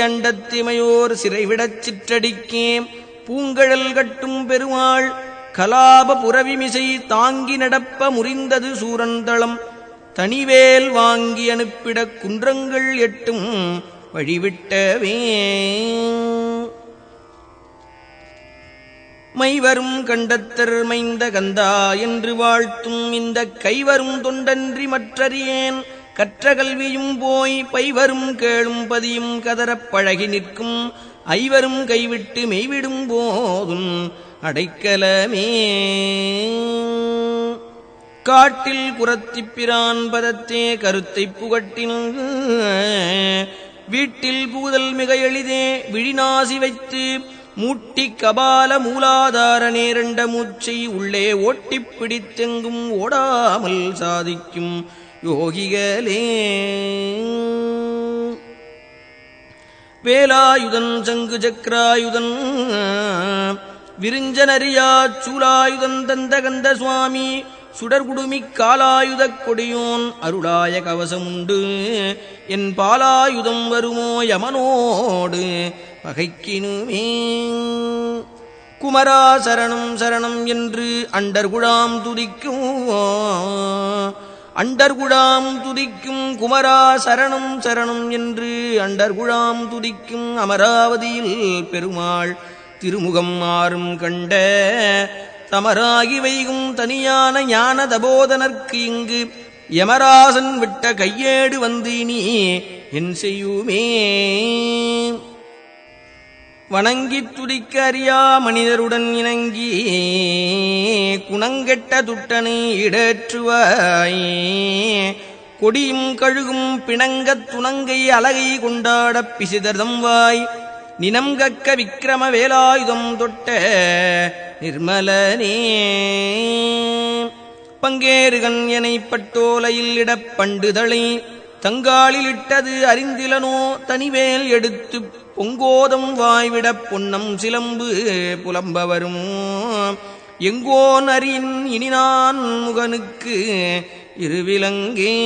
அண்டத்திமையோர் சிறைவிடச் சிற்றடிக்கே பூங்கழல் கட்டும் பெருமாள் கலாப புறவிமிசை தாங்கி நடப்ப முறிந்தது சூரந்தளம். தனிவேல் வாங்கி அனுப்பிடக் குன்றங்கள் எட்டும் வழிவிட்டவே மைவரும் கண்டத்தர் மைந்த கந்தா என்று வாழ்த்தும் இந்த கைவரும் தொண்டன்றி மற்றறியேன். கற்ற கல்வியும் போய் பைவரும் கேளும் பதியும் கதறப் பழகி நிற்கும் ஐவரும் கைவிட்டு மெய்விடும் போதும் அடைக்கலமே. காட்டில் குரத்திப்பிரான் பதத்தே கருத்தைப் புகட்டின் வீட்டில் புகுதல் மிக எளிதே விழிநாசி வைத்து மூட்டி கபால மூலாதார நேரண்ட மூச்சை உள்ளே ஓட்டிப் பிடித்தெங்கும் ஓடாமல் சாதிக்கும் யோகிகளே. வேலாயுதன் சங்கு சக்கராயுதன் விரிஞ்சனரியா சூலாயுதன் தந்த கந்த சுவாமி சுடர்குடுமி காலாயுதக் கொடியோன் அருளாய கவசம் உண்டு என் பாலாயுதம் வருமோ யமனோடு பகைக்கினுமே. குமரா சரணம் சரணம் என்று அண்டர்குழாம் துதிக்கும் அண்டர்குழாம் துதிக்கும் குமரா சரணம் சரணம் என்று அண்டர்குழாம் துதிக்கும் அமராவதியில் பெருமாள் திருமுகம் மாறும் கண்ட தமராகி வைகும் தனியான ஞான தபோதனர்க்கு இங்கு யமராசன் விட்ட கையேடு வந்து நீ என் செய்யுமே. வணங்கித் துடிக்க அறியா மனிதருடன் இணங்கி குணங்கெட்ட துட்டனை இடற்றுவாய் கொடியும் கழுகும் பிணங்கத் துணங்கை அலகை கொண்டாடப் பிசிதர்தம் வாய். நினம் கக்க விக்கிரம வேலாயுதம் தொட்ட நிர்மலனே. பங்கேறுகன் எனைப்பட்டோலையில் இடப் பண்டுதளை தங்காலில் இட்டது அறிந்திலனோ தனிவேல் எடுத்துப் பொங்கோதம் வாய்விடப் பொன்னம் சிலம்பு புலம்ப வரும் எங்கோ நரியின் இனி நான் முகனுக்கு இருவிலங்கே